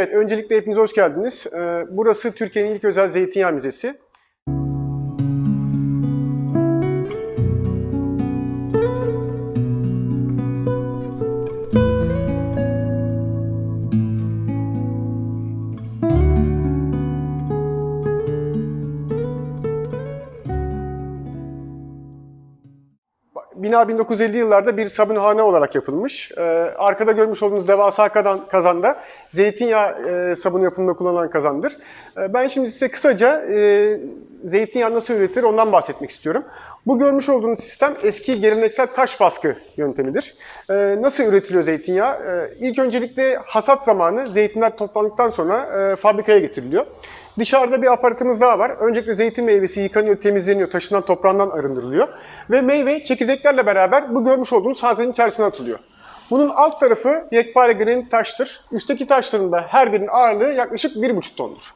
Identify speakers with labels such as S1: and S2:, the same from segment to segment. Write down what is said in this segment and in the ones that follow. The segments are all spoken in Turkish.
S1: Evet, öncelikle hepiniz hoş geldiniz. Ee, Burası Türkiye'nin ilk özel zeytinyağı müzesi. Bina 1950 yıllarda bir sabunhane olarak yapılmış. Ee, arkada görmüş olduğunuz devasa kazan, kazanda zeytinyağı e, sabun yapımında kullanılan kazandır. Ee, ben şimdi size kısaca e, zeytinyağı nasıl üretilir ondan bahsetmek istiyorum. Bu görmüş olduğunuz sistem eski geleneksel taş baskı yöntemidir. Ee, nasıl üretiliyor zeytinyağı? Ee, ilk öncelikle hasat zamanı zeytinler toplandıktan sonra e, fabrikaya getiriliyor. Dışarıda bir aparatımız daha var. Öncelikle zeytin meyvesi yıkanıyor, temizleniyor, taşından toprağından arındırılıyor. Ve meyve çekirdeklerle beraber bu görmüş olduğunuz hazenin içerisine atılıyor. Bunun alt tarafı yekpare granit taştır. Üstteki taşların da her birinin ağırlığı yaklaşık 1,5 tondur.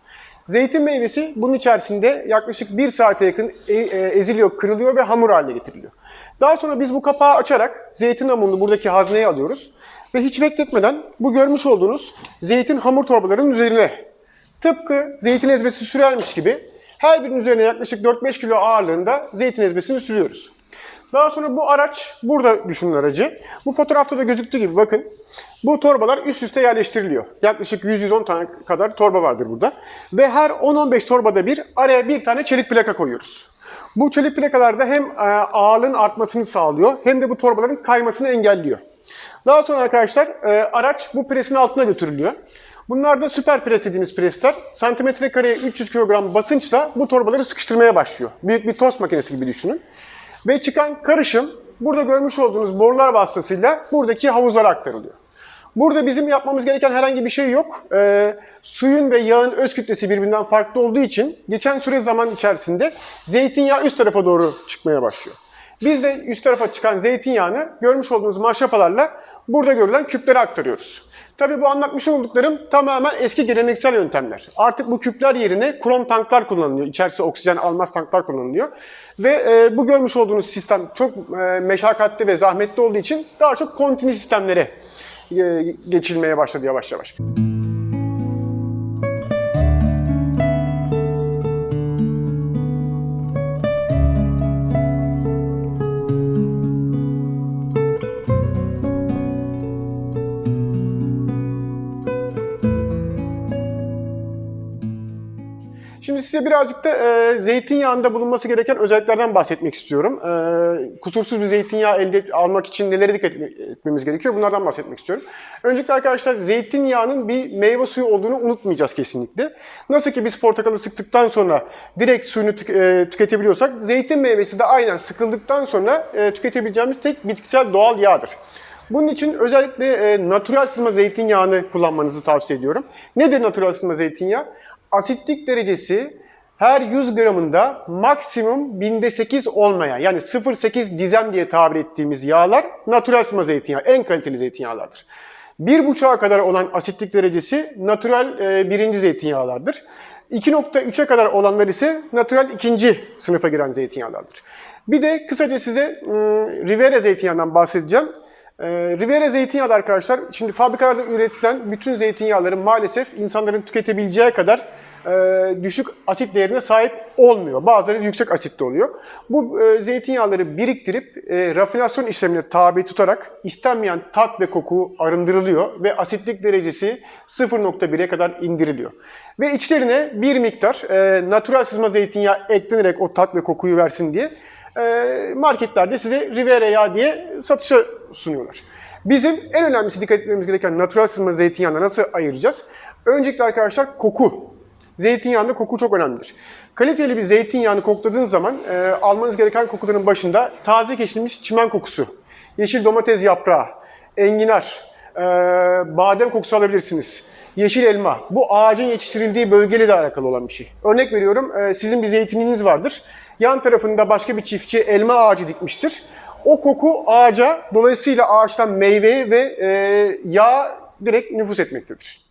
S1: Zeytin meyvesi bunun içerisinde yaklaşık 1 saate yakın e- e, eziliyor, kırılıyor ve hamur haline getiriliyor. Daha sonra biz bu kapağı açarak zeytin hamurunu buradaki hazneye alıyoruz. Ve hiç bekletmeden bu görmüş olduğunuz zeytin hamur torbalarının üzerine Tıpkı zeytin ezmesi sürermiş gibi her birinin üzerine yaklaşık 4-5 kilo ağırlığında zeytin ezmesini sürüyoruz. Daha sonra bu araç, burada düşünün aracı. Bu fotoğrafta da gözüktüğü gibi bakın. Bu torbalar üst üste yerleştiriliyor. Yaklaşık 100-110 tane kadar torba vardır burada. Ve her 10-15 torbada bir araya bir tane çelik plaka koyuyoruz. Bu çelik plakalarda hem e, ağırlığın artmasını sağlıyor hem de bu torbaların kaymasını engelliyor. Daha sonra arkadaşlar e, araç bu presin altına götürülüyor. Bunlar da süper pres dediğimiz presler. Santimetre kareye 300 kilogram basınçla bu torbaları sıkıştırmaya başlıyor. Büyük bir tost makinesi gibi düşünün. Ve çıkan karışım burada görmüş olduğunuz borular vasıtasıyla buradaki havuzlara aktarılıyor. Burada bizim yapmamız gereken herhangi bir şey yok. Ee, suyun ve yağın öz kütlesi birbirinden farklı olduğu için geçen süre zaman içerisinde zeytinyağı üst tarafa doğru çıkmaya başlıyor. Biz de üst tarafa çıkan zeytinyağını görmüş olduğunuz maşrapalarla burada görülen küplere aktarıyoruz. Tabii bu anlatmış olduklarım tamamen eski geleneksel yöntemler. Artık bu küpler yerine krom tanklar kullanılıyor. İçerisi oksijen almaz tanklar kullanılıyor. Ve e, bu görmüş olduğunuz sistem çok e, meşakkatli ve zahmetli olduğu için daha çok kontinu sistemlere e, geçilmeye başladı yavaş yavaş. Şimdi size birazcık da e, zeytinyağında bulunması gereken özelliklerden bahsetmek istiyorum. E, kusursuz bir zeytinyağı elde almak için nelere dikkat etmemiz gerekiyor? Bunlardan bahsetmek istiyorum. Öncelikle arkadaşlar zeytinyağının bir meyve suyu olduğunu unutmayacağız kesinlikle. Nasıl ki biz portakalı sıktıktan sonra direkt suyunu tük- e, tüketebiliyorsak, zeytin meyvesi de aynen sıkıldıktan sonra e, tüketebileceğimiz tek bitkisel doğal yağdır. Bunun için özellikle e, natural sızma zeytinyağını kullanmanızı tavsiye ediyorum. Nedir natural sızma zeytinyağı? Asitlik derecesi her 100 gramında maksimum binde 8 olmayan yani 0.8 dizem diye tabir ettiğimiz yağlar natural sızma zeytinyağı en kaliteli zeytinyağlardır. 1.5'a kadar olan asitlik derecesi natural e, birinci zeytinyağlardır. 2.3'e kadar olanlar ise natural ikinci sınıfa giren zeytinyağlardır. Bir de kısaca size ım, Rivera zeytinyağından bahsedeceğim. Ee, Riviera zeytinyağı da arkadaşlar, şimdi fabrikalarda üretilen bütün zeytinyağları maalesef insanların tüketebileceği kadar e, düşük asit değerine sahip olmuyor. Bazıları yüksek asitli oluyor. Bu e, zeytinyağları biriktirip e, rafinasyon işlemine tabi tutarak istenmeyen tat ve koku arındırılıyor ve asitlik derecesi 0.1'e kadar indiriliyor. Ve içlerine bir miktar e, natural sızma zeytinyağı eklenerek o tat ve kokuyu versin diye e, marketlerde size Rivera yağı diye satışa sunuyorlar. Bizim en önemlisi dikkat etmemiz gereken natural sızma zeytinyağını nasıl ayıracağız? Öncelikle arkadaşlar koku. Zeytinyağında koku çok önemlidir. Kaliteli bir zeytinyağını kokladığınız zaman e, almanız gereken kokuların başında taze kesilmiş çimen kokusu, yeşil domates yaprağı, enginar, e, badem kokusu alabilirsiniz. Yeşil elma. Bu ağacın yetiştirildiği bölgeyle de alakalı olan bir şey. Örnek veriyorum, e, sizin bir zeytininiz vardır. Yan tarafında başka bir çiftçi elma ağacı dikmiştir. O koku ağaca, dolayısıyla ağaçtan meyveye ve e, yağ direkt nüfus etmektedir.